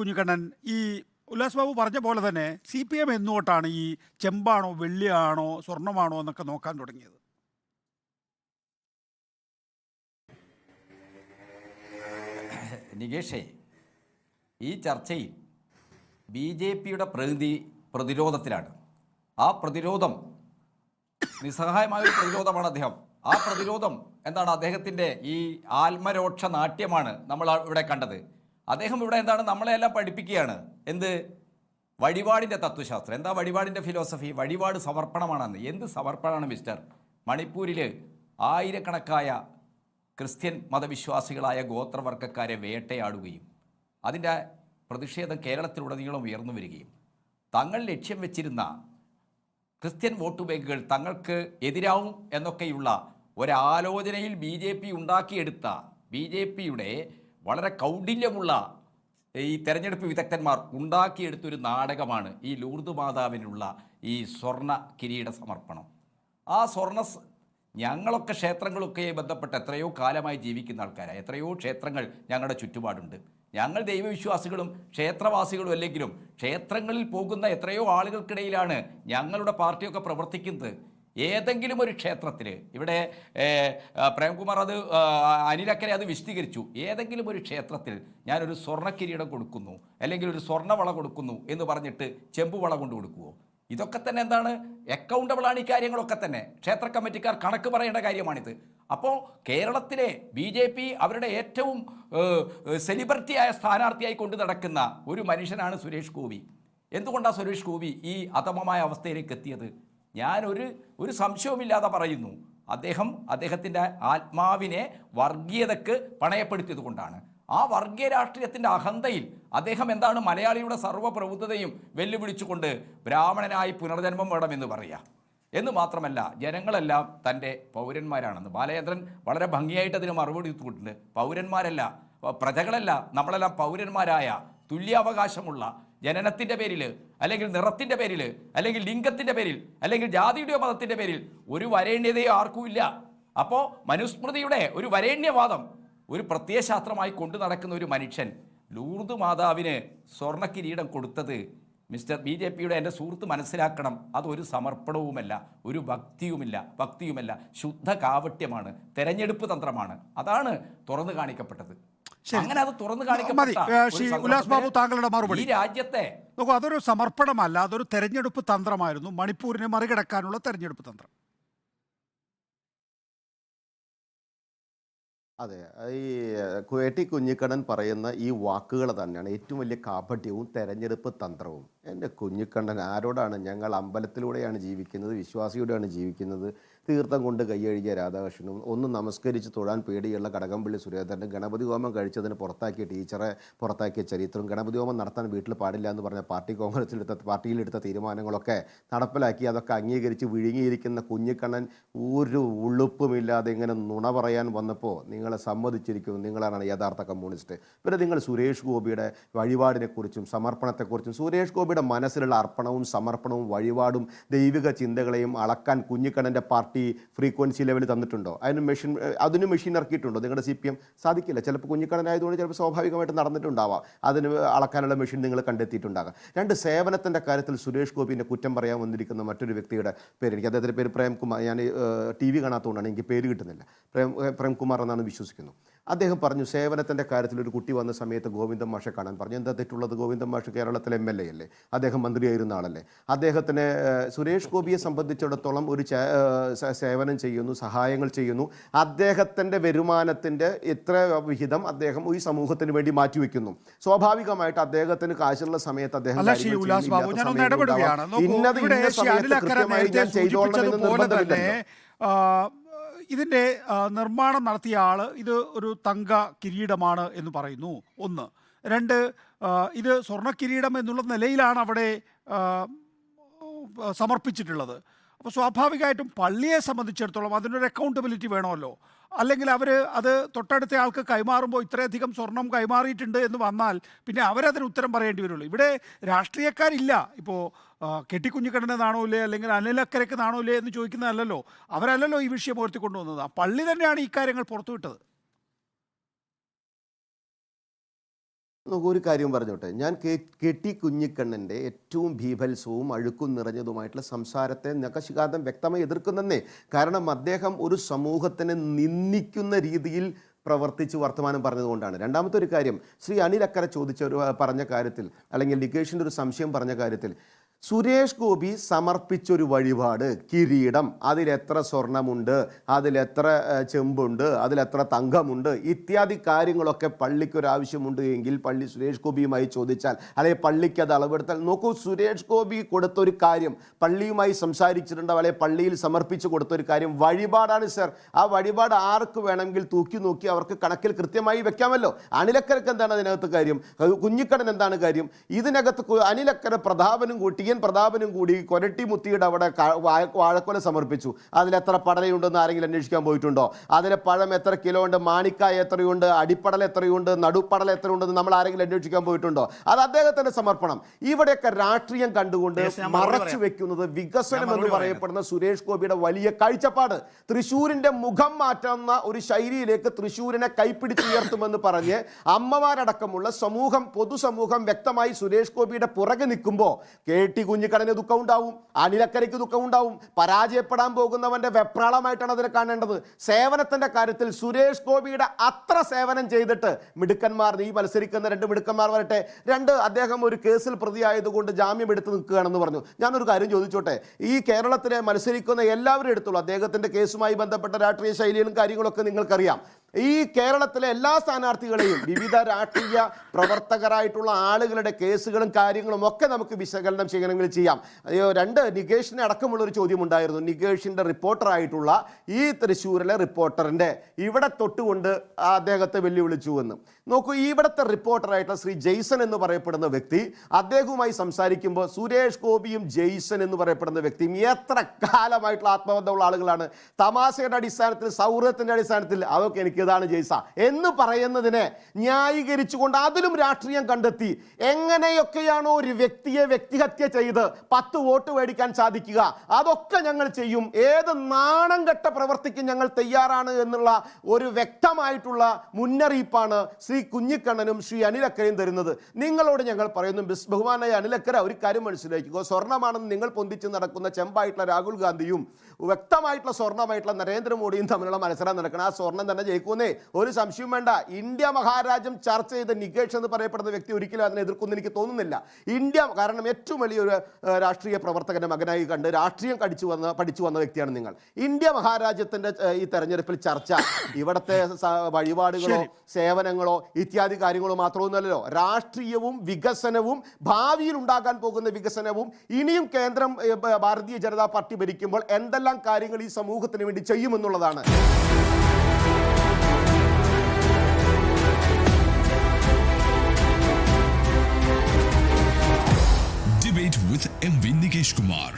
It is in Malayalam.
കുഞ്ഞിക്കണ്ണൻ ഈ ഉല്ലാസ് ബാബു പറഞ്ഞ പോലെ തന്നെ സി പി എം എന്നോട്ടാണ് ഈ ചെമ്പാണോ വെള്ളിയാണോ സ്വർണമാണോ എന്നൊക്കെ നോക്കാൻ തുടങ്ങിയത്. നികേഷേ ഈ ചർച്ചയിൽ ബി ജെ പിയുടെ പ്രതിനിധി പ്രതിരോധത്തിലാണ്. ആ പ്രതിരോധം നിസ്സഹായമായ ഒരു പ്രതിരോധമാണ് അദ്ദേഹം. ആ പ്രതിരോധം എന്താണ് അദ്ദേഹത്തിന്റെ ഈ ആത്മരോക്ഷ നാട്യമാണ് നമ്മൾ ഇവിടെ കണ്ടത്. അദ്ദേഹം ഇവിടെ എന്താണ് നമ്മളെല്ലാം പഠിപ്പിക്കുകയാണ്. എന്ത്? വഴിപാടിന്റെ തത്വശാസ്ത്രം. എന്താ വഴിപാടിന്റെ ഫിലോസഫി വഴിപാട് സമർപ്പണമാണെന്ന്. എന്ത് സമർപ്പണമാണ് മിസ്റ്റർ മണിപ്പൂരിൽ ആയിരക്കണക്കായ ക്രിസ്ത്യൻ മതവിശ്വാസികളായ ഗോത്രവർഗക്കാരെ വേട്ടയാടുകയും അതിന്റെ പ്രതിഷേധം കേരളത്തിലുടനീളം ഉയർന്നു വരികയും. തങ്ങൾ ലക്ഷ്യം വെച്ചിരുന്ന ക്രിസ്ത്യൻ വോട്ട് ബാങ്കുകൾ തങ്ങൾക്ക് എതിരാവും എന്നൊക്കെയുള്ള ഒരാലോചനയിൽ ബി ജെ പി ഉണ്ടാക്കിയെടുത്ത ബി ജെ പിയുടെ വളരെ കൗടില്യമുള്ള ഈ തെരഞ്ഞെടുപ്പ് വിദഗ്ധന്മാർ ഉണ്ടാക്കിയെടുത്തൊരു നാടകമാണ് ഈ ലൂർദ് മാതാവിനുള്ള ഈ സ്വർണ കിരീട സമർപ്പണം. ആ സ്വർണ ഞങ്ങളൊക്കെ ക്ഷേത്രങ്ങളൊക്കെ ബന്ധപ്പെട്ട് എത്രയോ കാലമായി ജീവിക്കുന്ന ആൾക്കാരാണ് എത്രയോ ക്ഷേത്രങ്ങൾ ഞങ്ങളുടെ ചുറ്റുപാടുണ്ട്. ഞങ്ങൾ ദൈവവിശ്വാസികളും ക്ഷേത്രവാസികളും അല്ലെങ്കിലും ക്ഷേത്രങ്ങളിൽ പോകുന്ന എത്രയോ ആളുകൾക്കിടയിലാണ് ഞങ്ങളുടെ പാർട്ടിയൊക്കെ പ്രവർത്തിക്കുന്നത്. ഏതെങ്കിലും ഒരു ക്ഷേത്രത്തിൽ ഇവിടെ പ്രേംകുമാർ അത് അനിലക്കരെ അത് വിശദീകരിച്ചു. ഏതെങ്കിലും ഒരു ക്ഷേത്രത്തിൽ ഞാനൊരു സ്വർണ കിരീടം കൊടുക്കുന്നു അല്ലെങ്കിൽ ഒരു സ്വർണവള കൊടുക്കുന്നു എന്ന് പറഞ്ഞിട്ട് ചെമ്പുവള കൊണ്ട് കൊടുക്കുമോ ഇതൊക്കെ തന്നെ എന്താണ്? അക്കൗണ്ടബിളാണ് ഈ കാര്യങ്ങളൊക്കെ തന്നെ. ക്ഷേത്ര കമ്മിറ്റിക്കാർ കണക്ക് പറയേണ്ട കാര്യമാണിത്. അപ്പോൾ കേരളത്തിലെ ബി ജെ പി അവരുടെ ഏറ്റവും സെലിബ്രിറ്റിയായ സ്ഥാനാർത്ഥിയായി കൊണ്ടു നടക്കുന്ന ഒരു മനുഷ്യനാണ് സുരേഷ് ഗോപി. എന്തുകൊണ്ടാണ് സുരേഷ് ഗോപി ഈ അധമമായ അവസ്ഥയിലേക്ക് എത്തിയത്? ഞാൻ ഒരു ഒരു സംശയവുമില്ലാതെ പറയുന്നു. അദ്ദേഹം അദ്ദേഹത്തിന്റെ ആത്മാവിനെ വർഗീയതക്ക് പണയപ്പെടുത്തിയത് കൊണ്ടാണ്. ആ വർഗീയ രാഷ്ട്രീയത്തിന്റെ അഹന്തയിൽ അദ്ദേഹം എന്താണ് മലയാളിയുടെ സർവപ്രബുദ്ധതയും വെല്ലുവിളിച്ചുകൊണ്ട് ബ്രാഹ്മണനായി പുനർജന്മം വേണമെന്ന് പറയാം. എന്ന് മാത്രമല്ല ജനങ്ങളെല്ലാം തന്റെ പൗരന്മാരാണെന്ന്. ബാലചന്ദ്രൻ വളരെ ഭംഗിയായിട്ട് അതിന് മറുപടി കൊടുത്തിട്ടുണ്ട്. പൗരന്മാരല്ല പ്രജകളല്ല നമ്മളെല്ലാം പൗരന്മാരായ തുല്യാവകാശമുള്ള ജനനത്തിന്റെ പേരിൽ അല്ലെങ്കിൽ നിറത്തിന്റെ പേരിൽ അല്ലെങ്കിൽ ലിംഗത്തിന്റെ പേരിൽ അല്ലെങ്കിൽ ജാതിയുടെയോ മതത്തിന്റെ പേരിൽ ഒരു വരേണ്യതയോ ആർക്കുമില്ല അപ്പോൾ മനുസ്മൃതിയുടെ ഒരു വരേണ്യവാദം ഒരു പ്രത്യയശാസ്ത്രമായി കൊണ്ടു നടക്കുന്ന ഒരു മനുഷ്യൻ ലൂർദ് മാതാവിന് സ്വർണ കിരീടം കൊടുത്തത് മിസ്റ്റർ ബി ജെ പിയുടെ എന്റെ സുഹൃത്ത് മനസ്സിലാക്കണം അതൊരു സമർപ്പണവുമല്ല ഒരു ഭക്തിയുമില്ല ഭക്തിയുമല്ല. ശുദ്ധ കാവട്യമാണ് തെരഞ്ഞെടുപ്പ് തന്ത്രമാണ്. അതാണ് തുറന്നു കാണിക്കപ്പെട്ടത്. അങ്ങനെ അത് തുറന്നു ശ്രീ ഉല്ലാസ് ബാബു താങ്കളുടെ മറുപടി. ഈ രാജ്യത്തെ നോക്കൂ അതൊരു സമർപ്പണമല്ല അതൊരു തെരഞ്ഞെടുപ്പ് തന്ത്രമായിരുന്നു. മണിപ്പൂരിനെ മറികടക്കാനുള്ള തെരഞ്ഞെടുപ്പ് തന്ത്രം. അതെ ഈ കുവേട്ടി കുഞ്ഞിക്കണ്ണൻ പറയുന്ന ഈ വാക്കുകൾ തന്നെയാണ് ഏറ്റവും വലിയ കാപട്യവും തെരഞ്ഞെടുപ്പ് തന്ത്രവും. എന്റെ കുഞ്ഞിക്കണ്ണൻ ആരോടാണ് ഞങ്ങൾ അമ്പലത്തിലൂടെയാണ് ജീവിക്കുന്നത് വിശ്വാസിയോടെയാണ് ജീവിക്കുന്നത്? തീർത്ഥം കൊണ്ട് കൈയഴുകിയ രാധാകൃഷ്ണനും ഒന്ന് നമസ്കരിച്ച് തൊഴാൻ പേടിയുള്ള കടകംപള്ളി സുരേന്ദ്രനും ഗണപതി ഹോമം കഴിച്ചതിന് പുറത്താക്കിയ ടീച്ചറെ പുറത്താക്കിയ ചരിത്രവും ഗണപതി ഹോമം നടത്താൻ വീട്ടിൽ പാടില്ല എന്ന് പറഞ്ഞ പാർട്ടി കോൺഗ്രസിലെടുത്ത പാർട്ടിയിലെടുത്ത തീരുമാനങ്ങളൊക്കെ നടപ്പിലാക്കി അതൊക്കെ അംഗീകരിച്ച് വിഴുങ്ങിയിരിക്കുന്ന കുഞ്ഞിക്കണ്ണൻ ഒരു ഉളുപ്പുമില്ലാതെ ഇങ്ങനെ നുണ പറയാൻ വന്നപ്പോൾ നിങ്ങളെ സമ്മതിച്ചിരിക്കുന്നു നിങ്ങളാണ് യഥാർത്ഥ കമ്മ്യൂണിസ്റ്റ്. പിന്നെ നിങ്ങൾ സുരേഷ് ഗോപിയുടെ വഴിപാടിനെക്കുറിച്ചും സമർപ്പണത്തെക്കുറിച്ചും സുരേഷ് ഗോപിയുടെ മനസ്സിലുള്ള അർപ്പണവും സമർപ്പണവും വഴിപാടും ദൈവിക ചിന്തകളെയും അളക്കാൻ കുഞ്ഞിക്കണ്ണന്റെ പാർട്ടി ഫ്രീക്വൻസി ലെവൽ തന്നിട്ടുണ്ടോ? അതിന് മെഷീൻ അതിന് മെഷീൻ ഇറക്കിയിട്ടുണ്ടോ? നിങ്ങളുടെ സി പി എം സാധിക്കില്ല. ചിലപ്പോൾ കുഞ്ഞിക്കടനായതുകൊണ്ട് ചിലപ്പോൾ സ്വാഭാവികമായിട്ട് നടന്നിട്ടുണ്ടാവാം. അതിന് അളക്കാനുള്ള മെഷീൻ നിങ്ങൾ കണ്ടെത്തിയിട്ടുണ്ടാകാം. രണ്ട് സേവനത്തിന്റെ കാര്യത്തിൽ സുരേഷ് ഗോപിന്റെ കുറ്റം പറയാൻ വന്നിരിക്കുന്ന മറ്റൊരു വ്യക്തിയുടെ പേര് എനിക്ക് അദ്ദേഹത്തിന്റെ പേര് പ്രേംകുമാർ. ഞാൻ ടി വി കാണാത്തതുകൊണ്ടാണ് എനിക്ക് പേര് കിട്ടുന്നില്ല. പ്രേം പ്രേംകുമാർ എന്നാണ് വിശ്വസിക്കുന്നു. അദ്ദേഹം പറഞ്ഞു സേവനത്തിന്റെ കാര്യത്തിൽ ഒരു കുട്ടി വന്ന സമയത്ത് ഗോവിന്ദൻ മാഷെ കാണാൻ പറഞ്ഞു. എന്താ തെറ്റുള്ളത്? ഗോവിന്ദൻ മാഷ് കേരളത്തിലെ എം എൽ എ അല്ലേ? അദ്ദേഹം മന്ത്രിയായിരുന്ന ആളല്ലേ? അദ്ദേഹത്തിന് സുരേഷ് ഗോപിയെ സംബന്ധിച്ചിടത്തോളം ഒരു സേവനം ചെയ്യുന്നു സഹായങ്ങൾ ചെയ്യുന്നു. അദ്ദേഹത്തിന്റെ വരുമാനത്തിന്റെ എത്ര വിഹിതം അദ്ദേഹം ഈ സമൂഹത്തിന് വേണ്ടി മാറ്റിവെക്കുന്നു. സ്വാഭാവികമായിട്ട് അദ്ദേഹത്തിന് കാശുള്ള സമയത്ത് അദ്ദേഹം ഇന്നത് ഇന്ന സമയത്ത് കൃത്യമായി ഞാൻ ചെയ്തോളണം എന്ന് നിർബന്ധമില്ലല്ലോ. ആ, ഇതിന്റെ നിർമ്മാണം നടത്തിയ ആൾ ഇത് ഒരു തങ്ക കിരീടമാണ് എന്ന് പറയുന്നു. ഒന്ന്. രണ്ട് ഇത് സ്വർണ കിരീടം എന്നുള്ള നിലയിലാണ് അവിടെ സമർപ്പിച്ചിട്ടുള്ളത്. അപ്പോൾ സ്വാഭാവികമായിട്ടും പള്ളിയെ സംബന്ധിച്ചിടത്തോളം അതിനൊരു അക്കൗണ്ടബിലിറ്റി വേണമല്ലോ. അല്ലെങ്കിൽ അവർ അത് തൊട്ടടുത്ത ആൾക്ക് കൈമാറുമ്പോൾ ഇത്രയധികം സ്വർണം കൈമാറിയിട്ടുണ്ട് എന്ന് വന്നാൽ പിന്നെ അവരതിന് ഉത്തരം പറയേണ്ടി വരുള്ളൂ. ഇവിടെ രാഷ്ട്രീയക്കാരില്ല. ഇപ്പോൾ കെട്ടിക്കുഞ്ഞിക്കണ്ണന് നാണോല്ലേ അല്ലെങ്കിൽ അനിലക്കരയ്ക്ക് നാണോല്ലേ എന്ന് ചോദിക്കുന്നതല്ലല്ലോ. അവരല്ലല്ലോ ഈ വിഷയം ഉയർത്തിക്കൊണ്ടുവന്നത്. ആ പള്ളി തന്നെയാണ് ഈ കാര്യങ്ങൾ പുറത്തുവിട്ടത്. നമുക്ക് ഒരു കാര്യം പറഞ്ഞോട്ടെ. ഞാൻ കെ കെ ടി കുഞ്ഞിക്കണ്ണന്റെ ഏറ്റവും ഭീഭത്സവും അഴുക്കും നിറഞ്ഞതുമായിട്ടുള്ള സംസാരത്തെ നഖശികാന്തം വ്യക്തമായി എതിർക്കുന്നതന്നേ കാരണം അദ്ദേഹം ഒരു സമൂഹത്തിനെ നിന്ദിക്കുന്ന രീതിയിൽ പ്രവർത്തിച്ച് വർത്തമാനം പറഞ്ഞതുകൊണ്ടാണ്. രണ്ടാമത്തെ ഒരു കാര്യം ശ്രീ അനിൽ അക്കര ചോദിച്ച ഒരു പറഞ്ഞ കാര്യത്തിൽ അല്ലെങ്കിൽ ലിഗേഷിന്റെ ഒരു സംശയം പറഞ്ഞ കാര്യത്തിൽ സുരേഷ് ഗോപി സമർപ്പിച്ചൊരു വഴിപാട് കിരീടം. അതിലെത്ര സ്വർണമുണ്ട് അതിലെത്ര ചെമ്പുണ്ട് അതിലെത്ര തങ്കമുണ്ട് ഇത്യാദി കാര്യങ്ങളൊക്കെ പള്ളിക്കൊരാവശ്യമുണ്ട് എങ്കിൽ പള്ളി സുരേഷ് ഗോപിയുമായി ചോദിച്ചാൽ അല്ലെങ്കിൽ പള്ളിക്ക് അത് അളവെടുത്താൽ. നോക്കൂ സുരേഷ് ഗോപി കൊടുത്തൊരു കാര്യം പള്ളിയുമായി സംസാരിച്ചിട്ടുണ്ട് അല്ലെങ്കിൽ പള്ളിയിൽ സമർപ്പിച്ച് കൊടുത്തൊരു കാര്യം വഴിപാടാണ് സർ. ആ വഴിപാട് ആർക്ക് വേണമെങ്കിൽ തൂക്കി നോക്കി അവർക്ക് കണക്കിൽ കൃത്യമായി വെക്കാമല്ലോ. അനിലക്കരക്ക് എന്താണ് അതിനകത്ത് കാര്യം? കുഞ്ഞിക്കടൻ എന്താണ് കാര്യം? ഇതിനകത്ത് അനിലക്കര പ്രതാപനും കൂട്ടി എൻ പ്രതാപനും കൂടി കൊരട്ടി മുത്തിയുടെ അവിടെ വാഴക്കൊല സമർപ്പിച്ചു. അതിലെത്ര പടലയുണ്ടെന്ന് ആരെങ്കിലും അന്വേഷിക്കാൻ പോയിട്ടുണ്ടോ? അതിലെ പഴം എത്ര കിലോ ഉണ്ട്? മാണിക്കായ എത്രയുണ്ട്? അടിപ്പടൽ എത്രയുണ്ട്? നടുപ്പടൽ എത്രയുണ്ടെന്ന് നമ്മൾ ആരെങ്കിലും അന്വേഷിക്കാൻ പോയിട്ടുണ്ടോ? അത് അദ്ദേഹത്തിന്റെ സമർപ്പണം. ഇവിടെയൊക്കെ രാഷ്ട്രീയം കണ്ടുകൊണ്ട് മറച്ചു വെക്കുന്നത് വികസനം എന്ന് പറയപ്പെടുന്ന സുരേഷ് ഗോപിയുടെ വലിയ കാഴ്ചപ്പാട്. തൃശൂരിന്റെ മുഖം മാറ്റുന്ന ഒരു ശൈലിയിലേക്ക് തൃശ്ശൂരിനെ കൈപ്പിടിച്ചുയർത്തുമെന്ന് പറഞ്ഞ് അമ്മമാരടക്കമുള്ള സമൂഹം പൊതുസമൂഹം വ്യക്തമായി സുരേഷ് ഗോപിയുടെ പുറകെ നിൽക്കുമ്പോൾ കെ ടി കുഞ്ഞിക്കടന് ദുഃഖം ഉണ്ടാവും. അനിലക്കരയ്ക്ക് ദുഃഖം ഉണ്ടാവും. പരാജയപ്പെടാൻ പോകുന്നവന്റെ വെപ്രാളമായിട്ടാണ് അതിനെ കാണേണ്ടത്. സേവനത്തിന്റെ കാര്യത്തിൽ സുരേഷ് ഗോപിയുടെ അത്ര സേവനം ചെയ്തിട്ട് മിടുക്കന്മാർ ഈ മത്സരിക്കുന്ന രണ്ട് മിടുക്കന്മാർ വരട്ടെ. രണ്ട് അദ്ദേഹം ഒരു കേസിൽ പ്രതിയായതുകൊണ്ട് ജാമ്യം എടുത്ത് നിൽക്കുകയാണെന്ന് പറഞ്ഞു. ഞാനൊരു കാര്യം ചോദിച്ചോട്ടെ? ഈ കേരളത്തിലെ മത്സരിക്കുന്ന എല്ലാവരും എടുത്തുള്ളൂ അദ്ദേഹത്തിന്റെ കേസുമായി ബന്ധപ്പെട്ട രാഷ്ട്രീയ ശൈലികളും കാര്യങ്ങളൊക്കെ നിങ്ങൾക്കറിയാം. ഈ കേരളത്തിലെ എല്ലാ സ്ഥാനാർത്ഥികളെയും വിവിധ രാഷ്ട്രീയ പ്രവർത്തകരായിട്ടുള്ള ആളുകളുടെ കേസുകളും കാര്യങ്ങളും ഒക്കെ നമുക്ക് വിശകലനം ചെയ്യണമെങ്കിൽ ചെയ്യാം. രണ്ട് നികേഷിനെ അടക്കമുള്ള ഒരു ചോദ്യം ഉണ്ടായിരുന്നു നികേഷിന്റെ റിപ്പോർട്ടറായിട്ടുള്ള ഈ തൃശ്ശൂരിലെ റിപ്പോർട്ടറിന്റെ ഇവിടെ തൊട്ടുകൊണ്ട് അദ്ദേഹത്തെ വെല്ലുവിളിച്ചു എന്ന്. നോക്കൂ ഇവിടുത്തെ റിപ്പോർട്ടറായിട്ടുള്ള ശ്രീ ജെയ്സൺ എന്ന് പറയപ്പെടുന്ന വ്യക്തി അദ്ദേഹവുമായി സംസാരിക്കുമ്പോൾ സുരേഷ് ഗോപിയും ജെയ്സൺ എന്ന് പറയപ്പെടുന്ന വ്യക്തിയും എത്ര കാലമായിട്ടുള്ള ആത്മബന്ധമുള്ള ആളുകളാണ്. തമാശയുടെ അടിസ്ഥാനത്തിൽ സൗഹൃദത്തിന്റെ അടിസ്ഥാനത്തിൽ അതൊക്കെ എനിക്ക് ഇതാണ് ജെയ്സ. എന്ന് പറയുന്നതിനെ ന്യായീകരിച്ചുകൊണ്ട് അതിലും രാഷ്ട്രീയം കണ്ടെത്തി എങ്ങനെയൊക്കെയാണോ ഒരു വ്യക്തിയെ വ്യക്തിഹത്യ ചെയ്ത് പത്ത് വോട്ട് മേടിക്കാൻ സാധിക്കുക അതൊക്കെ ഞങ്ങൾ ചെയ്യും. ഏത് നാണം കെട്ട പ്രവർത്തിക്കും ഞങ്ങൾ തയ്യാറാണ് എന്നുള്ള ഒരു വ്യക്തമായിട്ടുള്ള മുന്നറിയിപ്പാണ് ശ്രീ കുഞ്ഞിക്കണ്ണനും ശ്രീ അനിലക്കരയും തരുന്നത്. നിങ്ങളോട് ഞങ്ങൾ പറയുന്നു ബിസ് ബഹുമാനായ അനിലക്കര ഒരു കാര്യം മനസ്സിലാക്കുക സ്വർണമാണെന്ന് നിങ്ങൾ പൊന്തിച്ച് നടക്കുന്ന ചെമ്പായിട്ടുള്ള രാഹുൽ ഗാന്ധിയും വ്യക്തമായിട്ടുള്ള സ്വർണമായിട്ടുള്ള നരേന്ദ്രമോദിയും തമ്മിലുള്ള മത്സരം നടക്കണം. ആ സ്വർണം തന്നെ ജയിക്കുന്നേ ഒരു സംശയം വേണ്ട. ഇന്ത്യ മഹാരാജ്യം ചർച്ച ചെയ്ത നികേഷ് എന്ന് പറയപ്പെടുന്ന വ്യക്തി ഒരിക്കലും അതിനെ എതിർക്കുമെന്ന് എനിക്ക് തോന്നുന്നില്ല. ഇന്ത്യ കാരണം ഏറ്റവും വലിയൊരു രാഷ്ട്രീയ പ്രവർത്തകന്റെ മകനായി കണ്ട് രാഷ്ട്രീയം കടിച്ചു വന്ന പഠിച്ചു വന്ന വ്യക്തിയാണ് നിങ്ങൾ. ഇന്ത്യ മഹാരാജ്യത്തിന്റെ ഈ തെരഞ്ഞെടുപ്പിൽ ചർച്ച ഇവിടുത്തെ വഴിപാടുകളോ സേവനങ്ങളോ ഇത്യാദി കാര്യങ്ങളോ മാത്രമൊന്നുമല്ലല്ലോ. രാഷ്ട്രീയവും വികസനവും ഭാവിയിൽ ഉണ്ടാകാൻ പോകുന്ന വികസനവും ഇനിയും കേന്ദ്രം ഭാരതീയ ജനതാ പാർട്ടി ഭരിക്കുമ്പോൾ എന്തെല്ലാം കാര്യങ്ങൾ ഈ സമൂഹത്തിന് വേണ്ടി ചെയ്യുമെന്നുള്ളതാണ്. M V Nikesh Kumar